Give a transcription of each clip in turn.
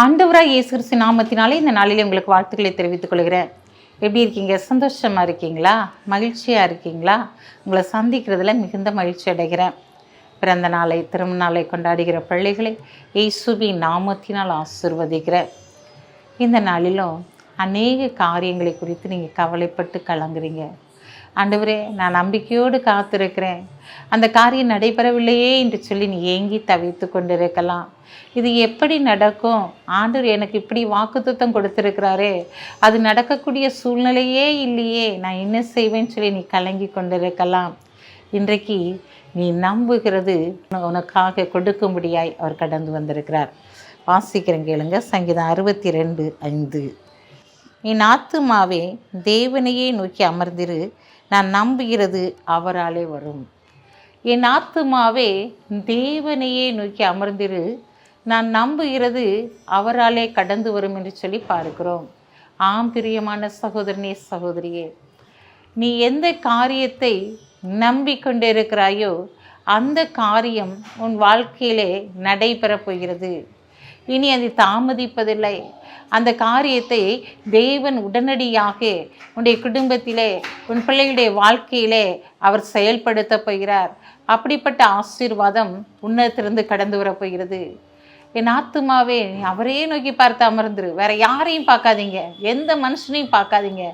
ஆண்டவராக இயேசு கிறிஸ்து நாமத்தினாலே இந்த நாளிலே உங்களுக்கு வாழ்த்துக்களை தெரிவித்துக் கொள்கிறேன். எப்படி இருக்கீங்க? சந்தோஷமாக இருக்கீங்களா? மகிழ்ச்சியாக இருக்கீங்களா? உங்களை சந்திக்கிறதுல மிகுந்த மகிழ்ச்சி அடைகிறேன். பிறந்த நாளை திருமண நாளை கொண்டாடுகிற பிள்ளைகளை இயேசுபி நாமத்தினால் ஆசிர்வதிக்கிறேன். இந்த நாளிலும் அநேக காரியங்களை குறித்து நீங்கள் கவலைப்பட்டு கலங்குறீங்க. ஆண்டவரே நான் நம்பிக்கையோடு காத்திருக்கிறேன். அந்த காரியம் நடைபெறவில்லையே என்று சொல்லி நீ ஏங்கி தவித்து கொண்டிருக்கலாம். இது எப்படி நடக்கும்? ஆண்டவர் எனக்கு இப்படி வாக்குத்தத்தம் கொடுத்துருக்கிறாரே. அது நடக்கக்கூடிய சூழ்நிலையே இல்லையே. நான் என்ன செய்வேன்னு சொல்லி நீ கலங்கி கொண்டிருக்கலாம். இன்றைக்கு நீ நம்புகிறது உனக்காக கொடுக்கும்படியாய் அவர் கடந்து வந்திருக்கிறார். வாசிக்கிறேன் கேளுங்க. சங்கீதம் அறுபத்தி ரெண்டு ஐந்து. என் ஆத்துமாவே தேவனையே நோக்கி அமர்ந்திரு. நான் நம்புகிறது அவராலே வரும். என் ஆத்துமாவே தேவனையே நோக்கி அமர்ந்திரு. நான் நம்புகிறது அவராலே கடந்து வரும் என்று சொல்லி பார்க்கிறோம். ஆம் பிரியமான சகோதரனே சகோதரியே நீ எந்த காரியத்தை நம்பிக்கொண்டிருக்கிறாயோ அந்த காரியம் உன் வாழ்க்கையிலே நடைபெறப் போகிறது. இனி அதை தாமதிப்பதில்லை. அந்த காரியத்தை தேவன் உடனடியாக உன்னுடைய குடும்பத்திலே உன் பிள்ளைகளுடைய வாழ்க்கையிலே அவர் செயல்படுத்த போகிறார். அப்படிப்பட்ட ஆசீர்வாதம் உன்னத்திலிருந்து கடந்து வரப்போகிறது என் ஆத்துமாவே அவரே நோக்கி பார்த்து அமர்ந்துரு. வேற யாரையும் பார்க்காதீங்க. எந்த மனுஷனையும் பார்க்காதீங்க.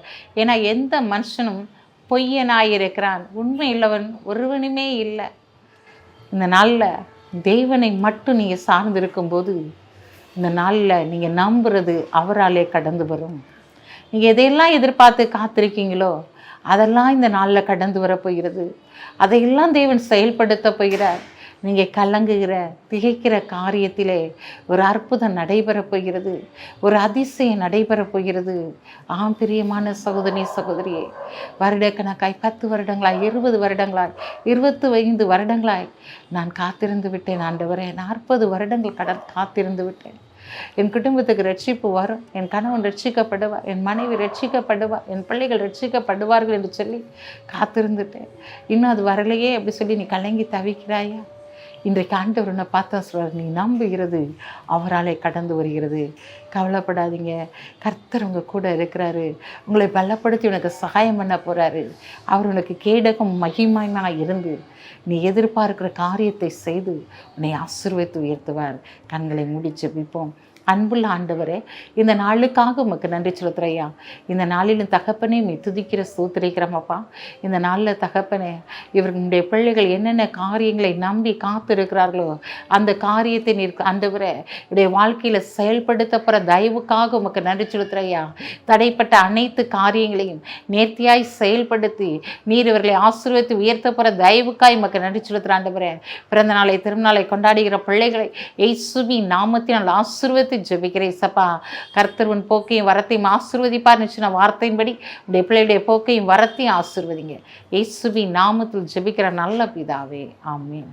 ஏன்னா எந்த மனுஷனும் பொய்யனாயிருக்கிறான் உண்மை இல்லவன் ஒருவனுமே இல்லை. இந்த நாளில் தேவனை மட்டும் நீங்கள் சார்ந்திருக்கும்போது இந்த நாளில் நீங்கள் நம்புறது அவராலே கடந்து வரும். நீங்கள் எதையெல்லாம் எதிர்பார்த்து காத்திருக்கீங்களோ அதெல்லாம் இந்த நாளில் கடந்து வரப்போகிறது அதையெல்லாம் தேவன் செயல்படுத்த போகிறார். நீங்கள் கலங்குகிற திகைக்கிற காரியத்திலே ஒரு அற்புதம் நடைபெறப் போகிறது. ஒரு அதிசயம் நடைபெறப் போகிறது. ஆம் பிரியமான சகோதரி சகோதரியே வருடக்கணக்காய் பத்து வருடங்களாய் இருபது வருடங்களாய் இருபத்து ஐந்து வருடங்களாய் நான் காத்திருந்து விட்டேன் ஆண்டவரே. நாற்பது வருடங்கள் கடன் காத்திருந்து விட்டேன். என் குடும்பத்துக்கு ரட்சிப்பு வரும் என் கணவன் ரட்சிக்கப்படுவார் என் மனைவி ரட்சிக்கப்படுவார் என் பிள்ளைகள் ரட்சிக்கப்படுவார்கள் என்று சொல்லி காத்திருந்துட்டேன். இன்னும் அது வரலையே அப்படி சொல்லி நீ கலங்கி தவிக்கிறாயா? இன்றைக்கு ஆண்டவர் என்ன பார்த்தா சொல்கிறார் நீ நம்புகிறது அவராலே கடந்து வருகிறது. கவலைப்படாதீங்க. கர்த்தர் உங்கள் கூட இருக்கிறாரு. உங்களை பலப்படுத்தி உனக்கு சகாயம் பண்ண போகிறாரு அவர் உனக்கு கேடகம் மகிமையாக இருந்து நீ எதிர்பார்க்கிற காரியத்தை செய்து உன்னை ஆசிர்வத்து உயர்த்துவார். கண்களை முடிச்சு ஜெபிப்போம். அன்புள்ள ஆண்டவரே இந்த நாளுக்காக உமக்கு நன்றி செலுத்துறையா இந்த நாளிலும் தகப்பனே மீ துதிக்கிற சூத்திரிக்கிறமப்பா இந்த நாளில் தகப்பனே இவர்களுடைய பிள்ளைகள் என்னென்ன காரியங்களை நம்பி காத்திருக்கிறார்களோ அந்த காரியத்தை நீர் ஆண்டவரே இவருடைய வாழ்க்கையில் செயல்படுத்தப்படுற தயவுக்காக உமக்கு நன்றி செலுத்துறையா தடைப்பட்ட அனைத்து காரியங்களையும் நேர்த்தியாய் செயல்படுத்தி நீர் இவர்களை ஆசீர்வதித்து உயர்த்தப்படுற தயவுக்காய் உமக்கு நன்றி செலுத்துகிற ஆண்டவரே. பிறந்த நாளை திருநாளை கொண்டாடுகிற பிள்ளைகளை எய்சுவி நாமத்தினால் ஆசீர்வதித்து ஜெபிக்கிறேன் சப்பா கர்த்தர் உன் போக்கையும் வரத்தையும் ஆசிர்வதிப்பார் நிச்சயம் வார்த்தையின்படி உடைய பிள்ளையுடைய போக்கையும் வரத்தையும் ஆசிர்வதிங்க. இயேசுவி நாமத்தில் ஜெபிக்கிற நல்ல பிதாவே. ஆமீன்.